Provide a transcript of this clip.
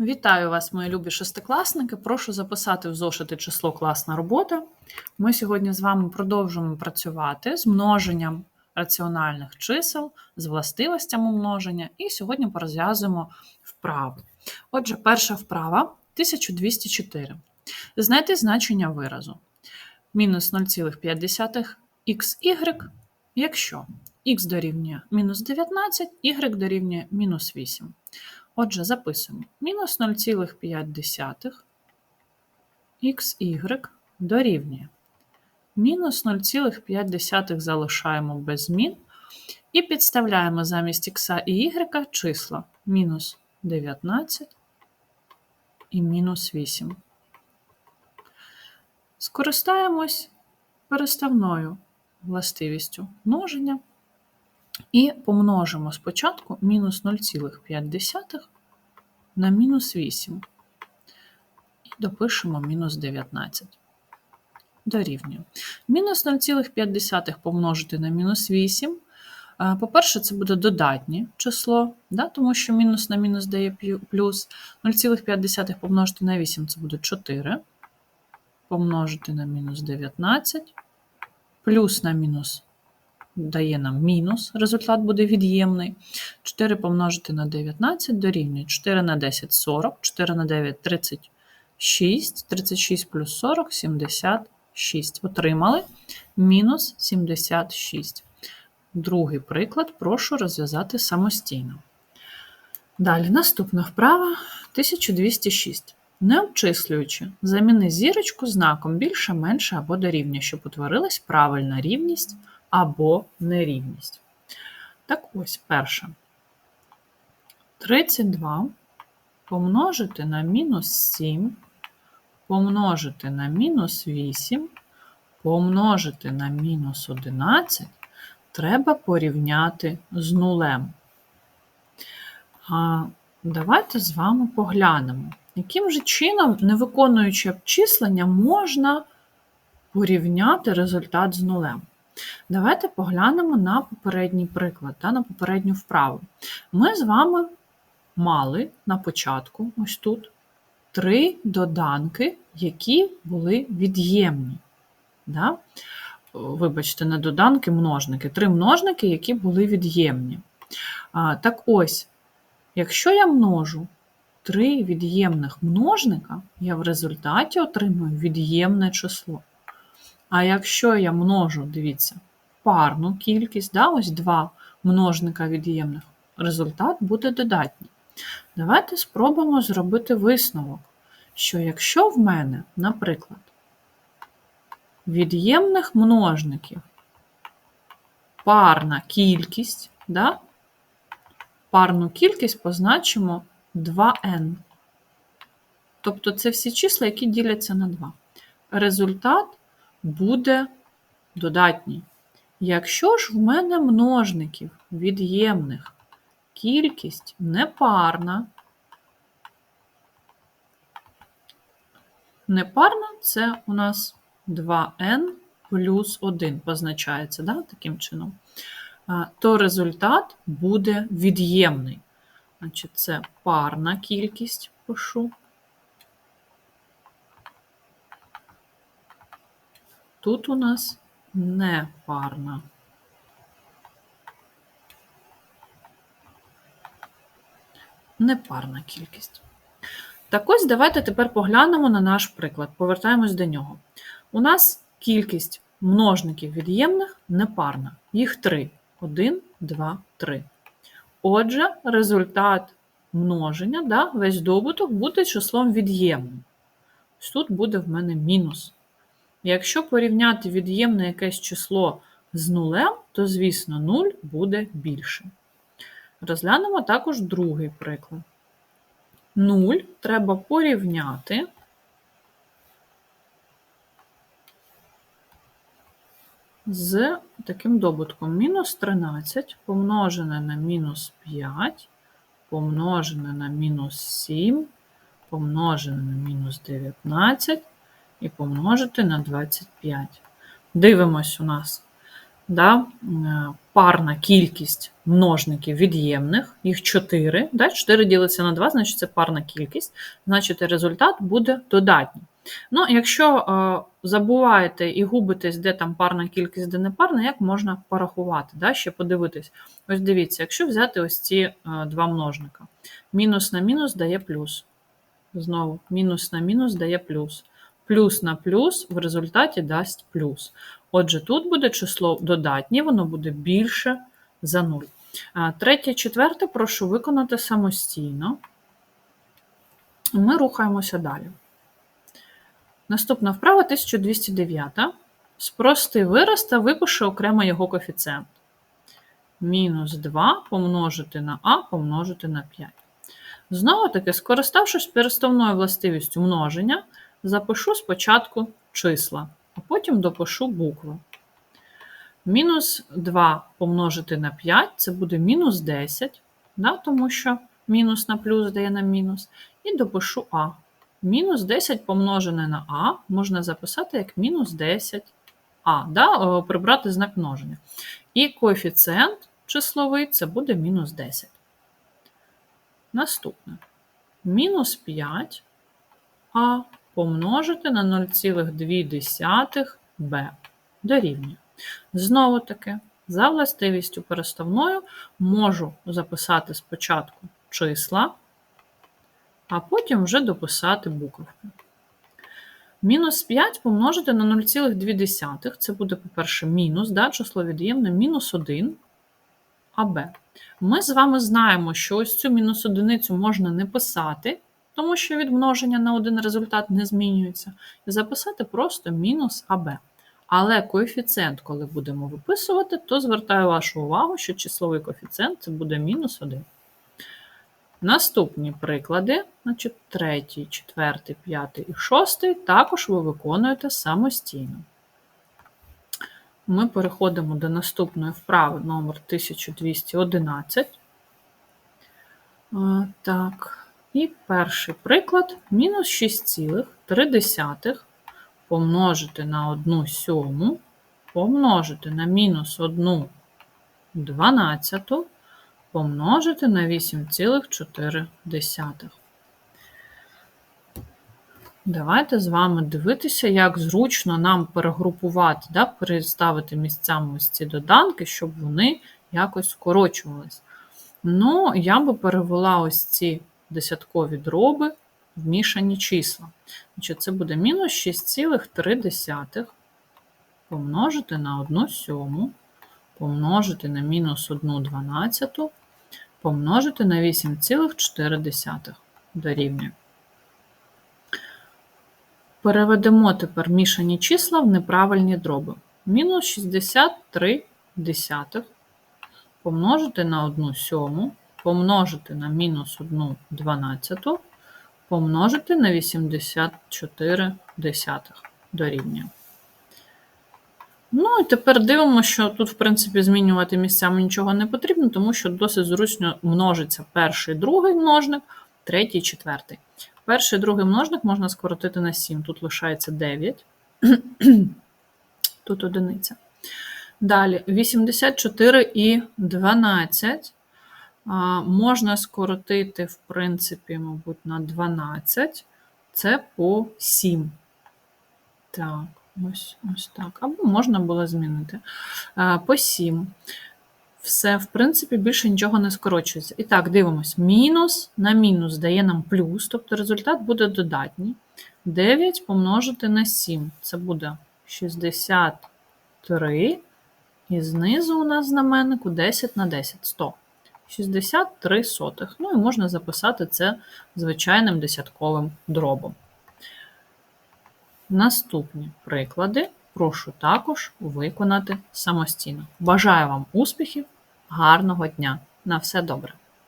Вітаю вас, мої любі шестикласники. Прошу записати в зошити число класна робота. Ми сьогодні з вами продовжуємо працювати з множенням раціональних чисел, з властивостями множення, і сьогодні порозв'язуємо вправи. Отже, перша вправа 1204. Знайти значення виразу. Мінус 0,5 xy, якщо х дорівнює мінус 19, y дорівнює мінус 8. Отже, записуємо. Мінус 0,5 xy дорівнює. Мінус 0,5 залишаємо без змін. І підставляємо замість х і y числа мінус 19 і мінус 8. Скористаємось переставною властивістю множення. І помножимо спочатку мінус 0,5 на мінус 8. І допишемо мінус 19. Дорівнює. Мінус 0,5 помножити на мінус 8. По-перше, це буде додатнє число, да, тому що мінус на мінус дає плюс. 0,5 помножити на 8 це буде 4. Помножити на мінус 19, плюс на мінус дає нам мінус, результат буде від'ємний. 4 помножити на 19 дорівнює 4 на 10 40, 4 на 9 36, 36 плюс 40 76. Отримали мінус 76. Другий приклад прошу розв'язати самостійно. Далі наступна вправа 1206. Не обчислюючи, заміни зірочку знаком більше, менше або дорівнює, щоб утворилась правильна рівність або нерівність. Так ось перше. 32 помножити на мінус 7, помножити на мінус 8, помножити на мінус 11 треба порівняти з нулем. А Давайте з вами поглянемо, яким же чином, не виконуючи обчислення, можна порівняти результат з нулем. Давайте поглянемо на попередній приклад, та, на попередню вправу. Ми з вами мали на початку, ось тут, три доданки, які були від'ємні. Да? Вибачте, не доданки, множники. Три множники, які були від'ємні. Так ось, якщо я множу три від'ємних множника, я в результаті отримую від'ємне число. А якщо я множу, дивіться, парну кількість, да, ось два множника від'ємних, результат буде додатній. Давайте спробуємо зробити висновок, що якщо в мене, наприклад, від'ємних множників парна кількість, да, парну кількість позначимо 2n. Тобто це всі числа, які діляться на 2. Результат буде додатній. Якщо ж в мене множників від'ємних кількість непарна, непарна це у нас 2n плюс 1 позначається да, таким чином, то результат буде від'ємний. Значить, Це парна кількість пишу. Тут у нас непарна. Непарна кількість. Так ось давайте тепер поглянемо на наш приклад. Повертаємось до нього. У нас кількість множників від'ємних непарна. Їх три. Один, два, три. Отже, результат множення, да, весь добуток буде числом від'ємним. Ось Тут буде в мене мінус. Якщо порівняти від'ємне якесь число з нулем, то, звісно, 0 буде більше. Розглянемо також другий приклад. 0 треба порівняти з таким добутком мінус 13 помножене на мінус 5, помножене на мінус 7, помножене на мінус 19 і помножити на 25. Дивимось у нас да, парна кількість множників від'ємних, їх 4. Да? 4 ділиться на 2, значить це парна кількість, значить результат буде додатній. Ну, якщо е, забуваєте і губитесь, де там парна кількість, де не парна, як можна порахувати, да? ще подивитись. Ось дивіться, якщо взяти ось ці е, два множника. Мінус на мінус дає плюс. Знову, мінус на мінус дає плюс. Плюс на плюс в результаті дасть плюс. Отже, тут буде число додатнє, воно буде більше за 0. Третє, четверте прошу виконати самостійно. Ми рухаємося далі. Наступна вправа 1209. Спрости вираз та випиши окремо його коефіцієнт. Мінус 2 помножити на а помножити на 5. Знову таки, скориставшись переставною властивістю множення, запишу спочатку числа, а потім допишу букви. Мінус 2 помножити на 5 це буде мінус 10, да, тому що мінус на плюс дає нам мінус. І допишу А. Мінус 10 помножене на А можна записати як мінус 10 А, да, прибрати знак множення. І коефіцієнт числовий це буде мінус 10. Наступне. Мінус 5 А помножити на 0,2 Б дорівнює. Знову таки, за властивістю переставною можу записати спочатку числа, а потім вже дописати буковки. Мінус 5 помножити на 0,2. Це буде, по-перше, мінус, да, число від'ємне, мінус 1 АБ. Ми з вами знаємо, що ось цю мінус одиницю можна не писати, тому що від множення на один результат не змінюється. І записати просто мінус АБ. Але коефіцієнт, коли будемо виписувати, то звертаю вашу увагу, що числовий коефіцієнт це буде мінус 1. Наступні приклади, значить, третій, четвертий, п'ятий і шостий, також ви виконуєте самостійно. Ми переходимо до наступної вправи номер 1211. Так, і перший приклад мінус 6,3 помножити на 1 сьому, помножити на мінус 1 дванадцяту, помножити на 8,4. Давайте з вами дивитися, як зручно нам перегрупувати, да, переставити місцями ось ці доданки, щоб вони якось скорочувались. Ну, я би перевела ось ці десяткові дроби в мішані числа. Значить, Це буде мінус 6,3 помножити на 1 сьому, помножити на мінус 1 дванадцяту, помножити на 8,4 дорівнює. Переведемо тепер мішані числа в неправильні дроби. Мінус 63 десятих помножити на 1 сьому, помножити на мінус 1 дванадцяту, помножити на 84 десятих дорівнює. Ну і тепер дивимося, що тут, в принципі, змінювати місцями нічого не потрібно, тому що досить зручно множиться перший, другий множник, третій, четвертий. Перший другий множник можна скоротити на 7. Тут лишається 9, тут одиниця. Далі 84 і 12 можна скоротити, в принципі, мабуть, на 12. Це по 7. Так, ось ось так. Або можна було змінити. По 7. Все, в принципі, більше нічого не скорочується. І так, дивимось. Мінус на мінус дає нам плюс, тобто результат буде додатній. 9 помножити на 7. Це буде 63. І знизу у нас знаменнику 10 на 10 100. 63 сотих. Ну і можна записати це звичайним десятковим дробом. Наступні приклади прошу також виконати самостійно. Бажаю вам успіхів, гарного дня! На все добре!